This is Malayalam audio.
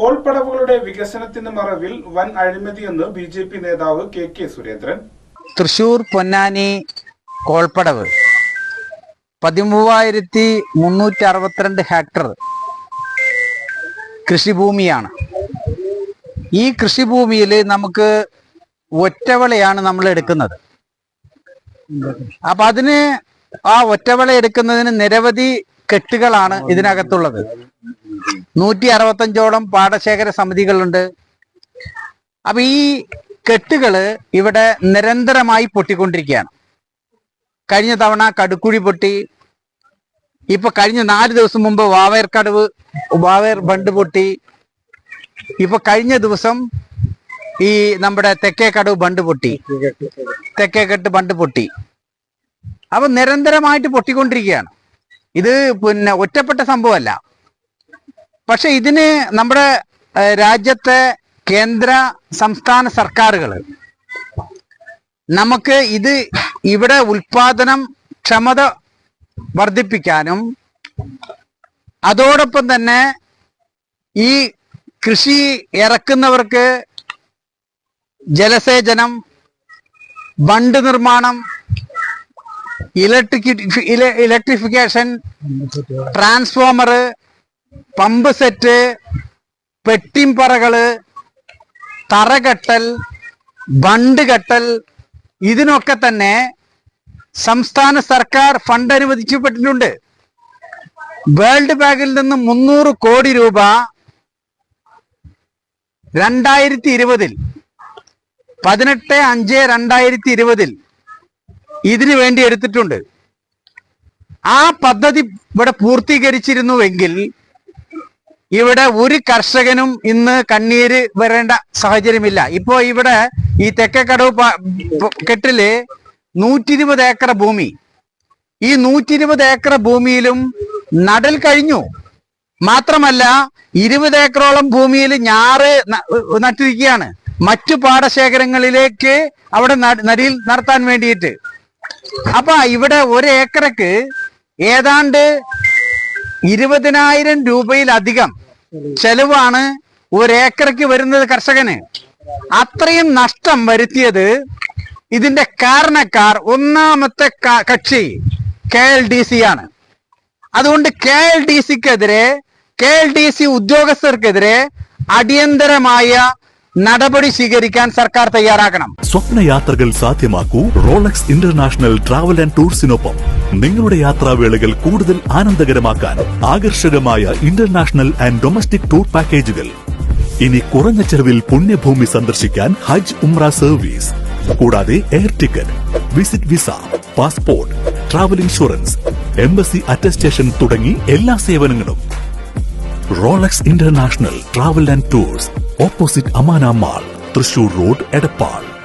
കോൾപ്പടവുകളുടെ വികസനത്തിന് മറവിൽ വൻ അഴിമതിയെന്ന് ബി ജെ പി നേതാവ് കെ കെ സുരേന്ദ്രൻ. തൃശൂർ പൊന്നാനി കോൾപ്പടവ്. പതിമൂവായിരത്തി മുന്നൂറ്റി അറുപത്തിരണ്ട് ഹെക്ടർ കൃഷിഭൂമിയാണ്. ഈ കൃഷിഭൂമിയിൽ നമുക്ക് ഒറ്റവളയാണ് നമ്മൾ എടുക്കുന്നത്. അപ്പൊ അതിന് ആ ഒറ്റവള എടുക്കുന്നതിന് നിരവധി കെട്ടുകളാണ് ഇതിനകത്തുള്ളത്. നൂറ്റി അറുപത്തഞ്ചോളം പാടശേഖര സമിതികളുണ്ട്. അപ്പൊ ഈ കെട്ടുകൾ ഇവിടെ നിരന്തരമായി പൊട്ടിക്കൊണ്ടിരിക്കുകയാണ്. കഴിഞ്ഞ തവണ കടുക്കുഴി പൊട്ടി. ഇപ്പൊ കഴിഞ്ഞ നാല് ദിവസം മുമ്പ് വാവേർ കടവ് വാവേർ ബണ്ട് പൊട്ടി. ഇപ്പൊ കഴിഞ്ഞ ദിവസം ഈ നമ്മുടെ തെക്കേ കടവ് ബണ്ട് പൊട്ടി. തെക്കേ കെട്ട് ബണ്ട് പൊട്ടി. അപ്പൊ നിരന്തരമായിട്ട് പൊട്ടിക്കൊണ്ടിരിക്കുകയാണ്. ഇത് പിന്നെ ഒറ്റപ്പെട്ട സംഭവമല്ല. പക്ഷെ ഇതിന് നമ്മുടെ രാജ്യത്തെ കേന്ദ്ര സംസ്ഥാന സർക്കാരുകൾ നമുക്ക് ഇത് ഇവിടെ ഉൽപാദനം ക്ഷമത വർദ്ധിപ്പിക്കാനും അതോടൊപ്പം തന്നെ ഈ കൃഷി ഇറക്കുന്നവർക്ക് ജലസേചനം ബണ്ട് നിർമ്മാണം electric electrification transformer pump set പെട്ടിംപറകൾ തറകെട്ടൽ ബണ്ട് കെട്ടൽ ഇതിനൊക്കെ തന്നെ സംസ്ഥാന സർക്കാർ ഫണ്ട് അനുവദിച്ചപ്പെട്ടിട്ടുണ്ട് വേൾഡ് ബാങ്കിൽ നിന്ന് മുന്നൂറ് കോടി രൂപ രണ്ടായിരത്തി ഇരുപതിൽ പതിനെട്ട് അഞ്ച് രണ്ടായിരത്തി ഇരുപതിൽ ഇതിനു വേണ്ടി എടുത്തിട്ടുണ്ട്. ആ പദ്ധതി ഇവിടെ പൂർത്തീകരിച്ചിരുന്നുവെങ്കിൽ ഇവിടെ ഒരു കർഷകനും ഇന്ന് കണ്ണീര് വരേണ്ട സാഹചര്യമില്ല. ഇപ്പോ ഇവിടെ ഈ തെക്കേക്കടവ് കെട്ടിൽ നൂറ്റി ഇരുപത് ഏക്കർ ഭൂമി. ഈ നൂറ്റി ഇരുപത് ഏക്കർ ഭൂമിയിലും നടൽ കഴിഞ്ഞു. മാത്രമല്ല ഇരുപത് ഏക്കറോളം ഭൂമിയിൽ ഞാറ് നട്ടിരിക്കുകയാണ്. മറ്റു പാടശേഖരങ്ങളിലേക്ക് അവിടെ നടിയിൽ നടത്താൻ വേണ്ടിയിട്ട്. അപ്പൊ ഇവിടെ ഒരു ഏക്കറക്ക് ഏതാണ്ട് ഇരുപതിനായിരം രൂപയിലധികം ചെലവാണ് ഒരു ഏക്കറക്ക് വരുന്നത് കർഷകന്. അത്രയും നഷ്ടം വരുത്തിയത് ഇതിന്റെ കാരണക്കാർ ഒന്നാമത്തെ കക്ഷി കെ എൽ ഡി സി ആണ്. അതുകൊണ്ട് കെ എൽ ഡി സിക്കെതിരെ കെ എൽ ഡി സി ഉദ്യോഗസ്ഥർക്കെതിരെ അടിയന്തരമായ നടപടി സ്വീകരിക്കാൻ സർക്കാർ തയ്യാറാകണം. സ്വപ്ന യാത്രകൾ സാധ്യമാക്കൂ റോളക്സ് ഇന്റർനാഷണൽ ട്രാവൽ ആൻഡ് ടൂർസിനൊപ്പം നിങ്ങളുടെ യാത്രാവേളകൾ കൂടുതൽ ആനന്ദകരമാക്കാൻ ആകർഷകമായ ഇന്റർനാഷണൽ ആൻഡ് ഡൊമസ്റ്റിക് ടൂർ പാക്കേജുകൾ. ഇനി കുറഞ്ഞ ചെലവിൽ പുണ്യഭൂമി സന്ദർശിക്കാൻ ഹജ്ജ് ഉംറ സർവീസ്. കൂടാതെ air ticket visit visa passport travel insurance embassy attestation തുടങ്ങി എല്ലാ സേവനങ്ങളും. Rolex international travel and tours. Opposite Amana mall Thrissur road Edappal.